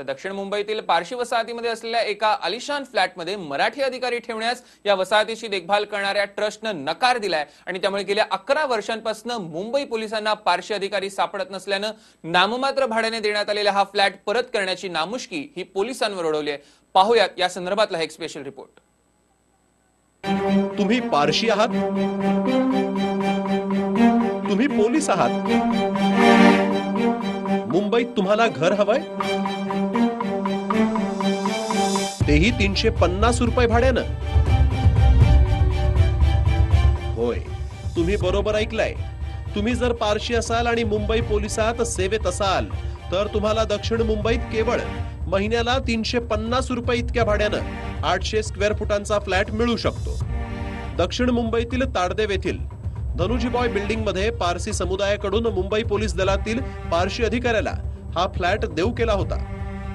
तर दक्षिण मुंबईतील पारशी वसाहतीमध्ये असलेल्या एका आलिशान फ्लॅटमध्ये मराठी अधिकारी ठेवण्यास या वसाहतीची देखभाल करणाऱ्या ट्रस्टनं नकार दिलाय आणि त्यामुळे गेल्या अकरा वर्षांपासून मुंबई पोलिसांना पारशी अधिकारी सापडत नसल्यानं नाममात्र भाड्याने देण्यात आलेला हा फ्लॅट परत करण्याची नामुष्की ही पोलिसांवर ओढवली आहे. पाहूयात या संदर्भातला एक स्पेशल रिपोर्ट तुम्ही पारशी आहात? तुम्ही पोलीस आहात? मुंबईत तुम्हाला घर हवंय? तेही तीनशे पन्नास रुपये भाड्यानं. होय तुम्ही बरोबर ऐकलाय. तुम्ही जर पारशी असाल आणि मुंबई पोलिसात सेवेत असाल तर तुम्हाला दक्षिण मुंबईत केवळ महिन्याला तीनशे पन्नास रुपये इतक्या भाड्यानं आठशे स्क्वेअर फुटांचा फ्लॅट मिळू शकतो. दक्षिण मुंबईतील ताडदेव येथील धनुजी बॉय बिल्डिंगमध्ये पारसी समुदायाकडून मुंबई पोलीस दलातील पारशी अधिकाऱ्याला हा फ्लॅट देऊ केला होता.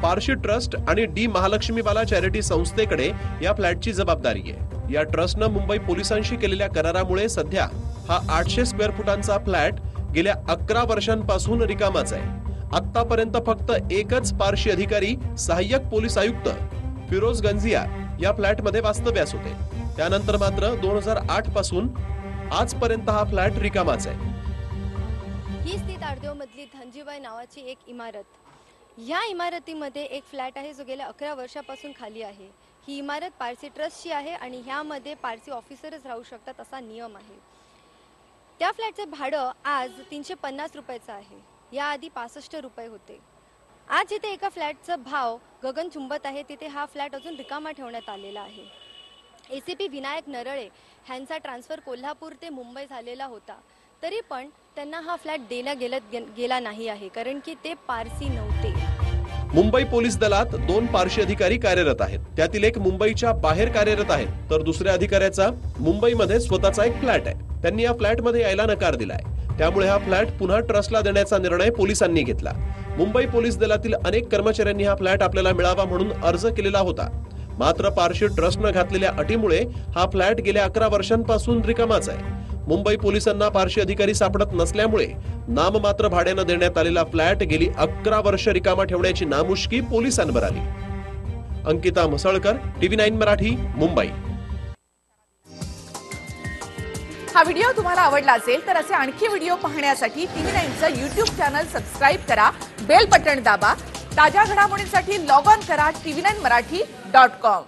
पारशी ट्रस्ट आणि डी महालक्ष्मीबाला चॅरिटी संस्थेकडे या फ्लॅटची जबाबदारी आहे. या ट्रस्टनं मुंबई पोलिसांशी केलेल्या करारामुळे सध्या हा आठशे स्क्वेअर फुटांचा फ्लॅट गेल्या अकरा वर्षांपासून रिकामाच आहे. आतापर्यंत फक्त एकच पारशी अधिकारी सहाय्यक पोलीस आयुक्त फिरोज गंजिया या फ्लॅटमध्ये वास्तव्यास होते. त्यानंतर मात्र दोन हजार आठपासून आजपर्यंत हा फ्लॅट रिकामाच आहे. ही स्थित आडदेव मधली धनजीबाई नावाची एक इमारत. ह्या इमारतीमध्ये एक फ्लॅट आहे जो गेल्या अकरा वर्षापासून खाली आहे. ही इमारत पारसी ट्रस्टची आहे आणि ह्यामध्ये पारसी ऑफिसरच राहू शकतात असा नियम आहे. त्या फ्लॅटचं भाडं आज तीनशे पन्नास रुपयाचं आहे. याआधी पासष्ट रुपये होते. आज जिथे एका फ्लॅटचा भाव गगन चुंबत आहे तिथे हा फ्लॅट अजून रिकामा ठेवण्यात आलेला आहे. A C P Vinayak Narale ह्यांचा ट्रान्सफर कोल्हापूर ते मुंबई झालेला होता. तरी पण त्यांना हा फ्लॅट देला गेला गेला नाही आहे कारण की ते पारसी नव्हते. मुंबई पोलीस दलात दोन पारशी अधिकारी कार्यरत आहेत. त्यातील एक मुंबईच्या बाहेर कार्यरत आहेत तर दुसऱ्या अधिकाऱ्याचा मुंबईमध्ये स्वतःचा एक फ्लॅट आहे. त्यांनी या फ्लॅटमध्ये यायला नकार दिलाय. त्यामुळे हा फ्लॅट पुन्हा ट्रस्टला देण्याचा निर्णय पोलिसांनी घेतला. मुंबई पोलीस दलातील अनेक कर्मचाऱ्यांनी हा फ्लॅट आपल्याला मिळावा म्हणून अर्ज केलेला होता. मात्र पारशी ट्रस्टनं घातलेल्या अटीमुळे हा फ्लॅट गेल्या अकरा वर्षांपासून रिकामाच आहे. मुंबई पोलिसांना पारशी अधिकारी सापडत नसल्यामुळे नाममात्र भाड्यानं देण्यात आलेला फ्लॅट गेली अकरा वर्ष रिकामा ठेवण्याची नामुष्की पोलिसांवर आली. Ankita Mhasalkar TV nine Marathi Mumbai. हा व्हिडिओ तुम्हाला आवडला असेल तर असे आणखी व्हिडिओ पाहण्यासाठी टीव्ही नाईनचं युट्यूब चॅनल सबस्क्राईब करा बेल बटन दाबा ताज्या घडामोडींसाठी लॉग ऑन करा TV nine Marathi dot com.